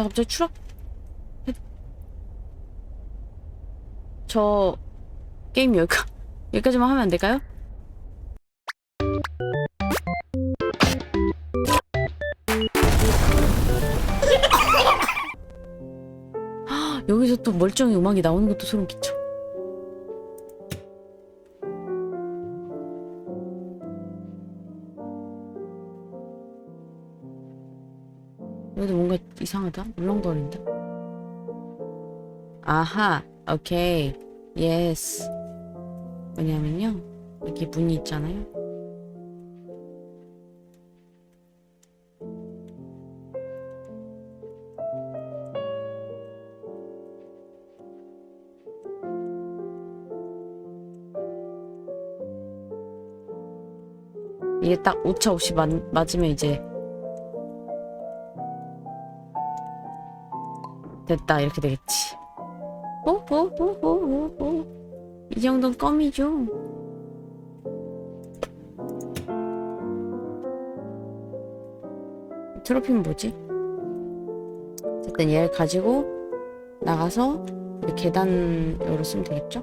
나 갑자기 추락? 저 게임 여기까 여기까지만 하면 안 될까요? 아, 여기서 또 멀쩡히 음악이 나오는 것도 소름 끼쳐. 이상하다. 울렁거린다. 아하, 오케이, 예스. 왜냐면요, 여기 문이 있잖아요. 이게 딱 오차 없이 맞, 맞으면 이제 됐다 이렇게 되겠지. 호호호호호호 이 정도는 껌이죠. 트로피는 뭐지? 어쨌든 얘를 가지고 나가서 이 계단으로 쓰면 되겠죠?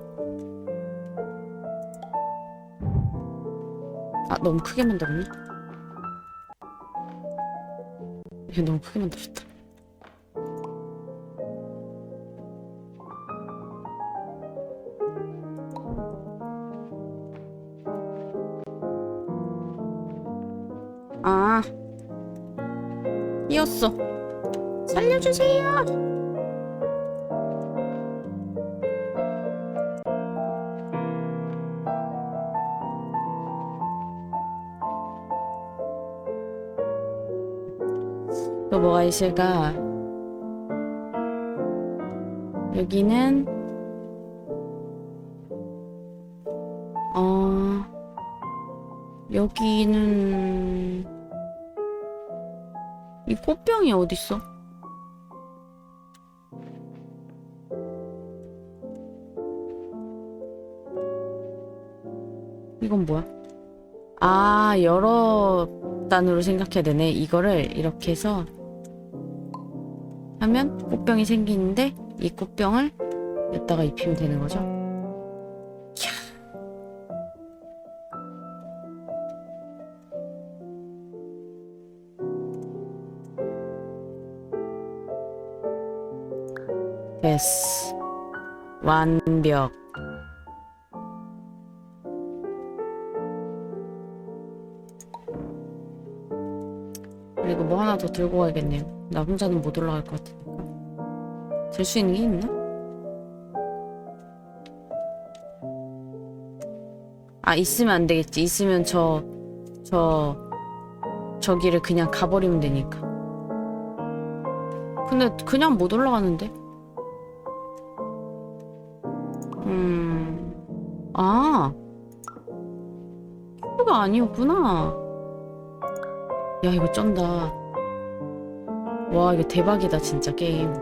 아 너무 크게 만들었네. 이거 너무 크게 만들었다. 있을까? 여기는 어 여기는 이 꽃병이 어딨어? 이건 뭐야? 아, 여러 단으로 생각해야 되네. 이거를 이렇게 해서 꽃병이 생기는데 이 꽃병을 여기다가 입히면 되는 거죠. 이야. 됐어. 완벽. 그리고 뭐 하나 더 들고 가야겠네요. 나 혼자는 못 올라갈 것 같으 들수 있는 게 있나? 아, 있으면 안 되겠지. 있으면 저, 저, 저기를 그냥 가버리면 되니까. 근데 그냥 못 올라가는데? 음, 아, 큐브가 아니었구나. 야, 이거 쩐다. 와, 이거 대박이다, 진짜, 게임.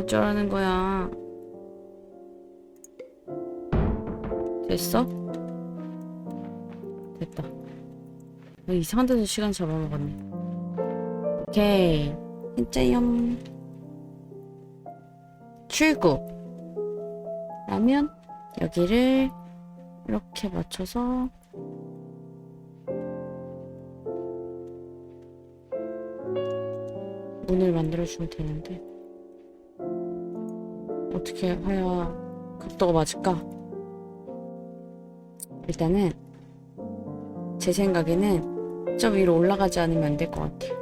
어쩌라는 거야. 됐어? 됐다. 아, 이상한 데서 시간 잡아먹었네. 오케이. 진짜요. 출구. 라면 여기를 이렇게 맞춰서 문을 만들어주면 되는데 어떻게 해야 각도가 맞을까? 일단은 제 생각에는 저 위로 올라가지 않으면 안 될 것 같아요.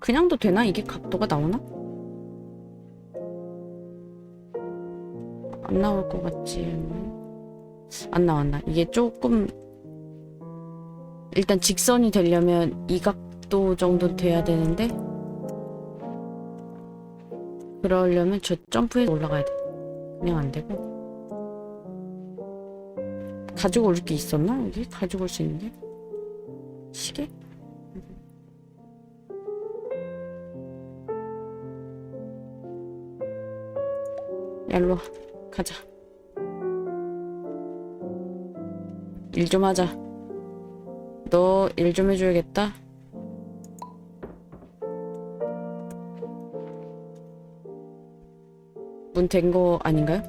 그냥도 되나? 이게 각도가 나오나? 안 나올 것 같지. 안 나왔나? 이게 조금 일단 직선이 되려면 이 각도 정도 돼야 되는데 그러려면 저 점프에 올라가야 돼 그냥 안되고 가지고 올 게 있었나? 여기? 가지고 올 수 있는데 시계? 얄로 가자 일 좀 하자 너 일 좀 해줘야겠다. 문 된 거 아닌가요?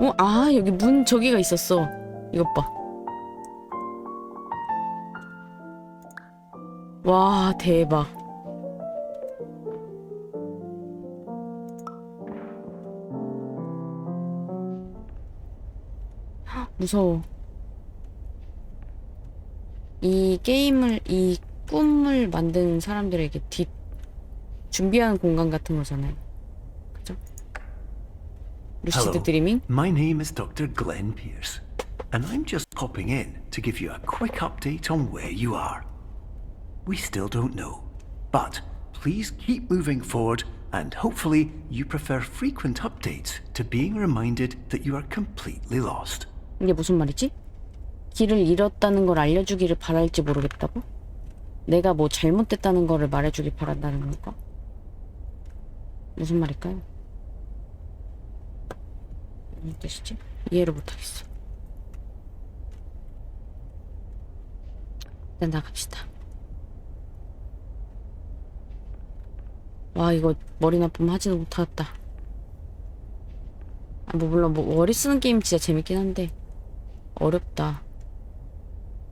어, 아, 여기 문 저기가 있었어. 이것 봐. 와, 대박. 무서워. 이 게임을, 이 꿈을 만든 사람들에게 뒷, 준비한 공간 같은 거잖아요. 그죠? 루시드 Hello. 드리밍? My name is Dr. Glenn Pierce, and I'm just popping in to give you a quick update on where you are. We still don't know, but please keep moving forward, and hopefully, you prefer frequent updates to being reminded that you are completely lost. 이게 무슨 말이지? 길을 잃었다는 걸 알려주기를 바랄지 모르겠다고? 내가 뭐 잘못됐다는 거를 말해주길 바란다는 건가? 무슨 말일까요? 무슨 뜻이지? 이해를 못하겠어. 일단 나갑시다. 와 이거 머리 나쁘면 하지도 못하겠다. 아, 뭐 물론 뭐 머리 쓰는 게임 진짜 재밌긴 한데 어렵다.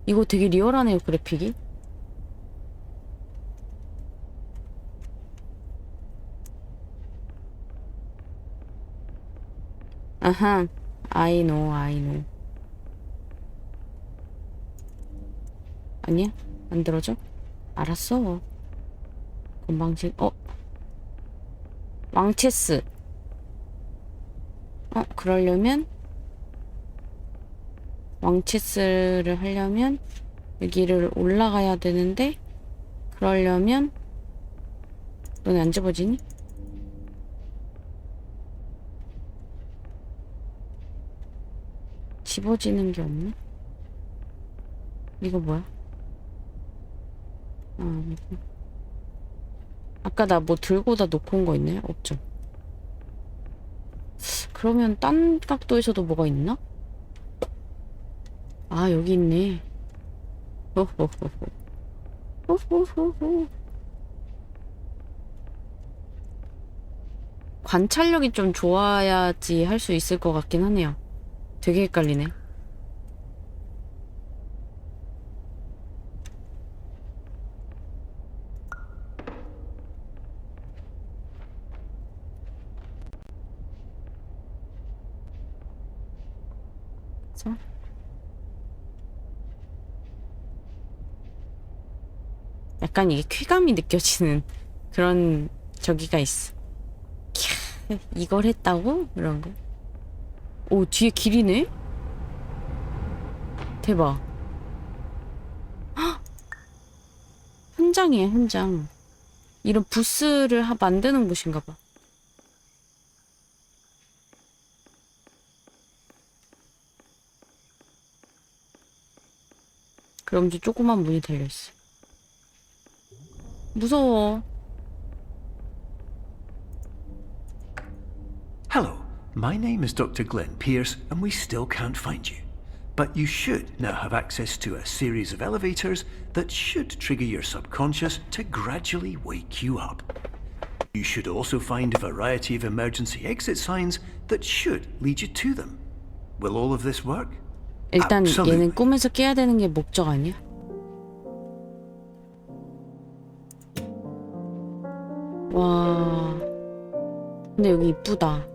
이거 되게 리얼하네요 그래픽이. 아하, I know. 아니야? 안 들어줘? 알았어. 건방진, 어? 왕체스. 어, 그러려면 왕체스를 하려면 여기를 올라가야 되는데 그러려면 너네 안 집어지니? 집어지는 게 없네? 이거 뭐야? 아, 이거. 아까 나 뭐 들고 다 놓고 온 거 있나요? 없죠. 그러면 딴 각도에서도 뭐가 있나? 아, 여기 있네. 호호호호. 관찰력이 좀 좋아야지 할 수 있을 것 같긴 하네요. 되게 헷갈리네. 약간 이게 쾌감이 느껴지는 그런 저기가 있어. 캬, 이걸 했다고? 이런 거. 오, 뒤에 길이네? 대박. 헉! 현장이에요, 현장. 이런 부스를 하, 만드는 곳인가 봐. 그럼 이제 조그만 문이 달려있어. 무서워. Hello, my name is Dr. Glenn Pierce, and we still can't find you. But you should now have access to a series of elevators that should trigger your subconscious to gradually wake you up. You should also find a variety of emergency exit signs that should lead you to them. Will all of this work? 일단 Absolutely. 얘는 꿈에서 깨야 되는 게 목적 아니야? 와. 근데 여기 이쁘다.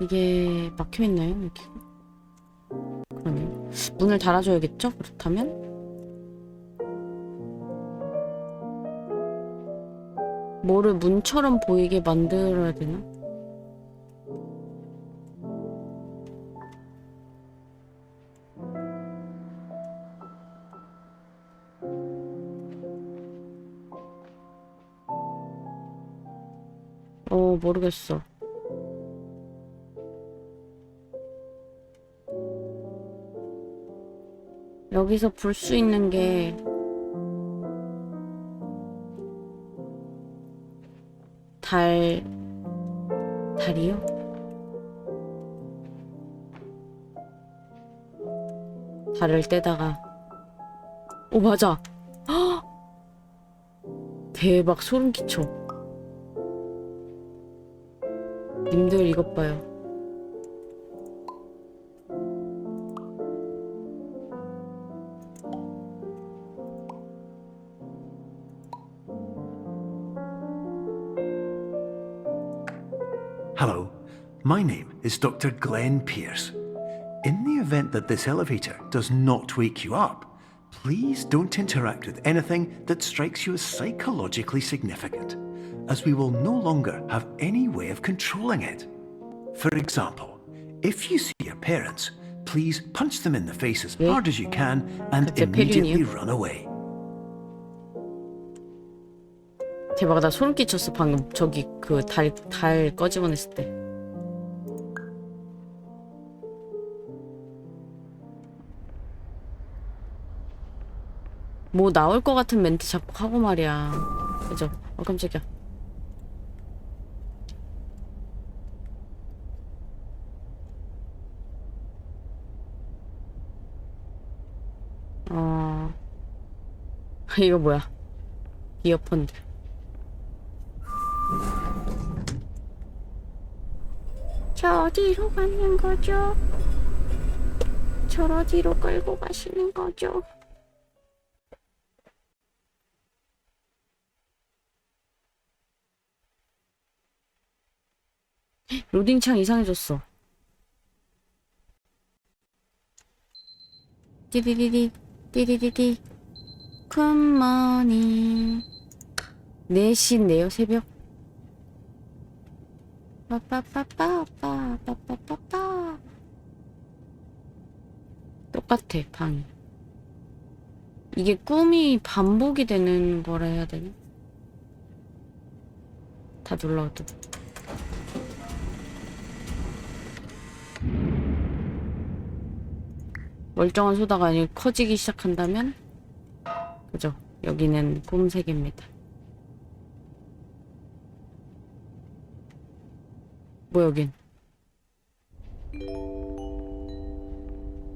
이게 막혀 있나요? 여기? 그러네. 문을 달아줘야겠죠? 그렇다면? 뭐를 문처럼 보이게 만들어야 되나? 어, 모르겠어. 여기서 볼수 있는 게 달, 달이요? 달을 떼다가 오 맞아 헉! 대박 소름 끼쳐 님들 이것 봐요 Hello, my name is Dr. Glenn Pierce. In the event that this elevator does not wake you up, please don't interact with anything that strikes you as psychologically significant, As we will no longer have any way of controlling it. For example, if you see your parents, please punch them in the face as 예? hard as you can and 갑자기 immediately run away. 대박 나 소름 끼쳤어 방금 저기 그 달 달 꺼지고 냈을 때 뭐 나올 것 같은 멘트 자꾸 하고 말이야 그죠? 어 깜짝이야 이거 뭐야 이어폰들 저 어디로 가는 거죠? 저 어디로 끌고 가시는 거죠? 로딩창 이상해졌어. 띠디디디 띠디디디 굿모닝 4시인데요 새벽. 빠빠빠빠빠빠빠빠빠. 똑같아 방이. 이게 꿈이 반복이 되는 거라 해야 되나? 다 눌러도 멀쩡한 소다가 커지기 시작한다면 그죠 여기는 꿈색입니다 뭐 여긴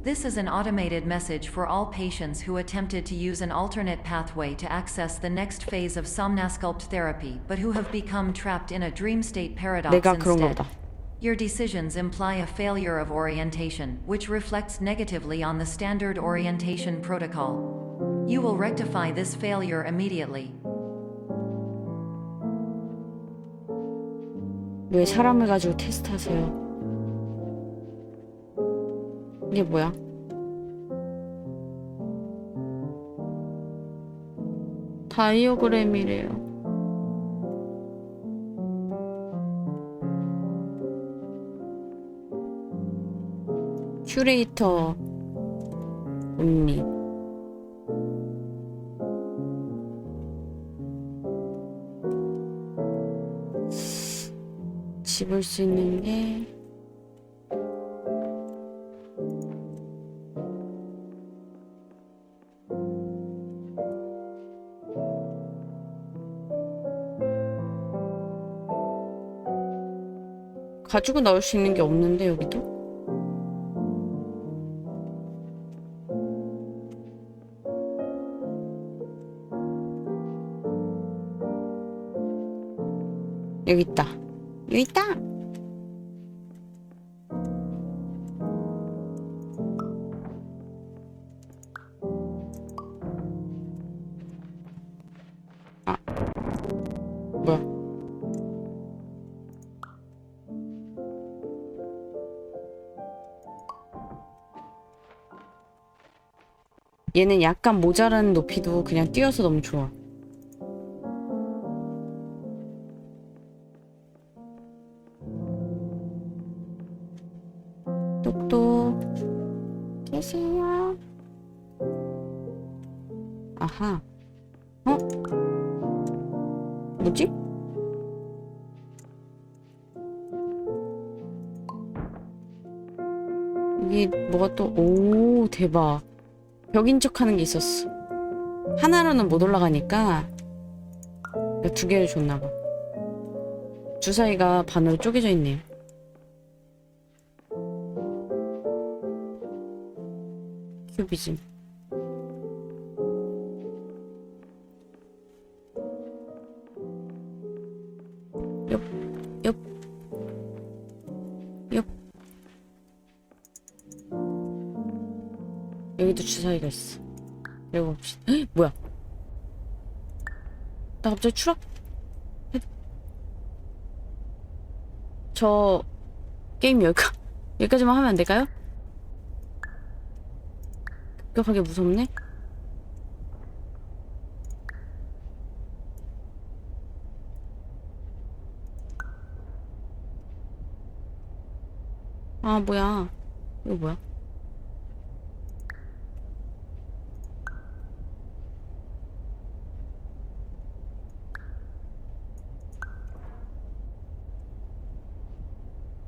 This is an automated message for all patients who attempted to use an alternate pathway to access the next phase of Somnasculpt therapy but who have become trapped in a dream state paradox 내가 그런가 instead. 보다 Your decisions imply a failure of orientation, which reflects negatively on the standard orientation protocol. You will rectify this failure immediately. 왜 사람을 가지고 테스트하세요 이게 뭐야 다이어그램이래요 큐레이터 언니 집을 수 있는 게 가지고 나올 수 있는 게 없는데 여기도? 여기 있다. 여기 있다. 아, 뭐야? 얘는 약간 모자란 높이도 그냥 뛰어서 너무 좋아. 똑똑 계세요? 아하. 어? 뭐지? 이게 뭐가 또, 오, 대박. 벽인 척하는 게 있었어. 하나로는 못 올라가니까 그두 개를 줬나 봐. 주사위가 반으로 쪼개져 있네요. 큐비즘. 옆, 옆, 옆. 여기도 주사위가 있어. 읽어봅시다. 헉, 뭐야? 나 갑자기 추락? 해- 저 게임 여기까 여기까지만 하면 안 될까요? 급격하게 무섭네. 아 뭐야? 이거 뭐야?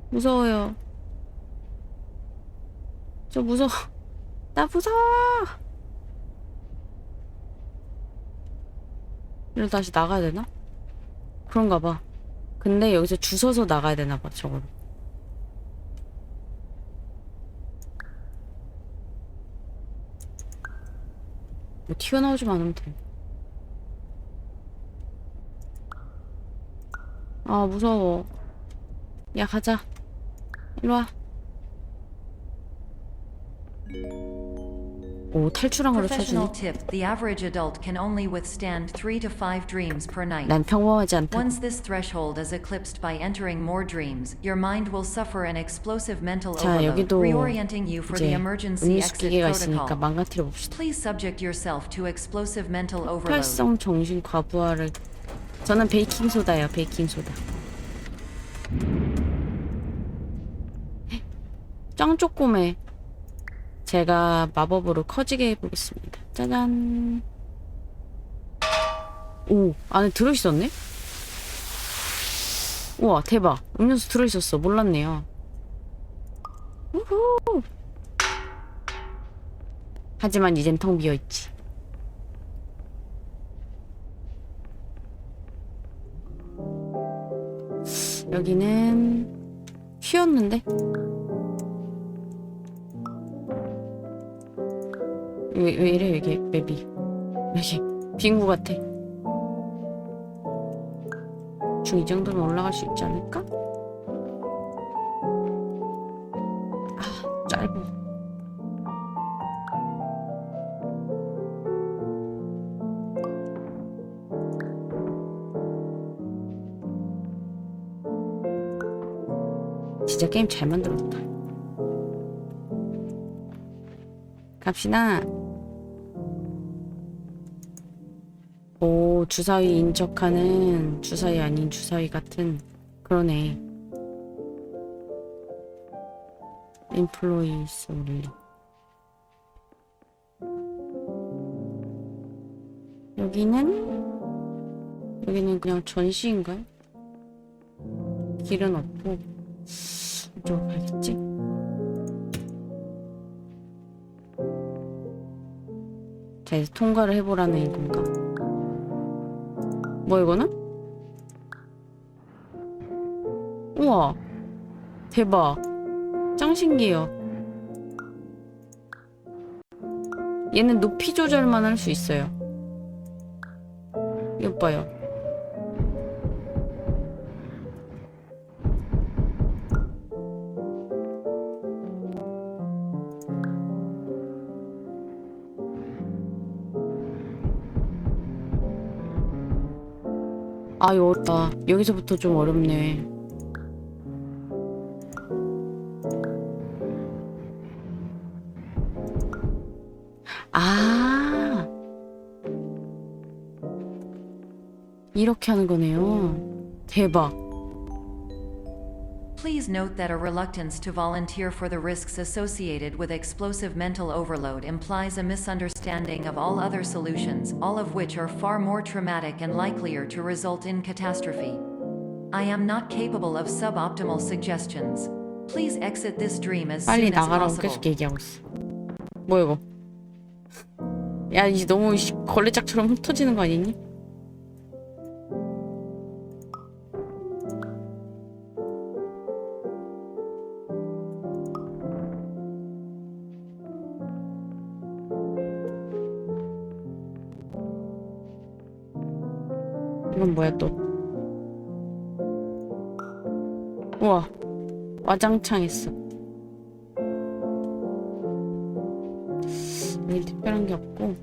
무서워요. 저 무서워. 나 무서워. 이러다 다시 나가야 되나? 그런가 봐. 근데 여기서 주워서 나가야 되나 봐, 저걸. 뭐 튀어나오지만 않으면 돼. 아, 무서워. 야, 가자. 일로 와. 오, 탈출한 걸로 Professional 쳐주네. tip the average adult can only withstand 3 to 5 dreams per night. 난 평범하지 않다. Once this threshold is eclipsed by entering more dreams, your mind will suffer an explosive mental 자, overload, 여기도 reorienting you for the 이제 emergency 음료수 exit 기계가 있으니까 protocol. 망가뜨려 봅시다. Please subject yourself to explosive mental overload. 활성 정신 과부하를 저는 베이킹 소다예요. 베이킹 소다. 짱 쪼꼬매. 제가 마법으로 커지게 해보겠습니다. 짜잔. 오, 안에 들어있었네? 우와, 대박. 음료수 들어있었어. 몰랐네요. 우후. 하지만 이젠 텅 비어있지. 여기는 휘었는데? 왜, 왜 이래 이게 맵이 여기 빙구 같아 중 이 정도면 올라갈 수 있지 않을까? 아 짧아 진짜 게임 잘 만들었다. 갑시다. 주사위 인 척하는 주사위 아닌 주사위 같은 그러네. 인플로이스 올리. 여기는 여기는 그냥 전시인가요? 길은 없고 이쪽으로 가야겠지? 자, 이제 통과를 해보라는 건가? 뭐 이거는? 우와 대박. 짱 신기해요. 얘는 높이 조절만 할 수 있어요. 이것 봐요 아, 어렵다. 여기서부터 좀 어렵네. 아. 이렇게 하는 거네요. 대박. Please note that a reluctance to volunteer for the risks associated with explosive mental overload implies a misunderstanding of all other solutions, all of which are far more traumatic and likelier to result in catastrophe. I am not capable of suboptimal suggestions. Please exit this dream as 빨리 soon as 나가라고 possible. 계속 얘기하고 있어. 뭐야 이거? 야 이제 너무 씨, 걸레짝처럼 흩어지는 거 아니니? 이건 뭐야 또? 우와 와장창 했어. 여기 특별한 게 없고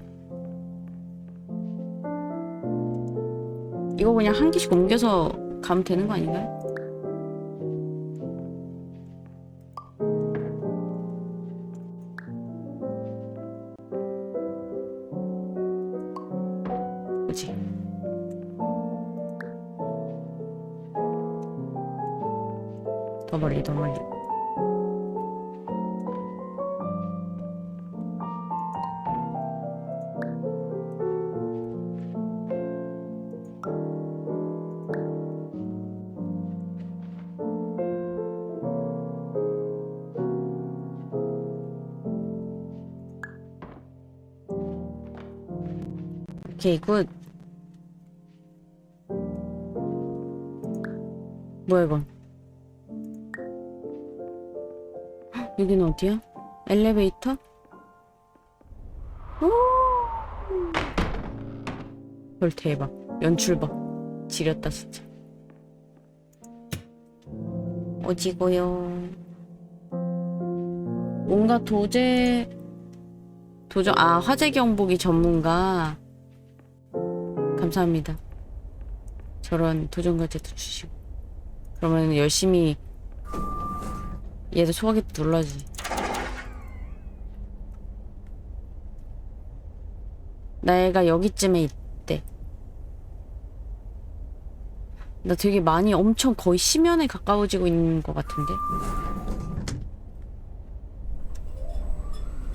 이거 그냥 한 개씩 옮겨서 가면 되는 거 아닌가요? 오케이 굿 뭐야 이건 헉, 여기는 어디야? 엘리베이터? 오! 헐 대박. 연출 봐. 지렸다 진짜. 어지고요? 뭔가 도제 도전 아 화재 경보기 전문가 감사합니다. 저런 도전 과제도 주시고. 그러면 열심히 얘도 소화기 눌러지. 나애가 여기쯤에 있대. 나 되게 많이 엄청 거의 심연에 가까워지고 있는 것 같은데?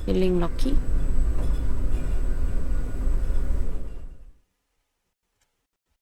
힐링 럭키?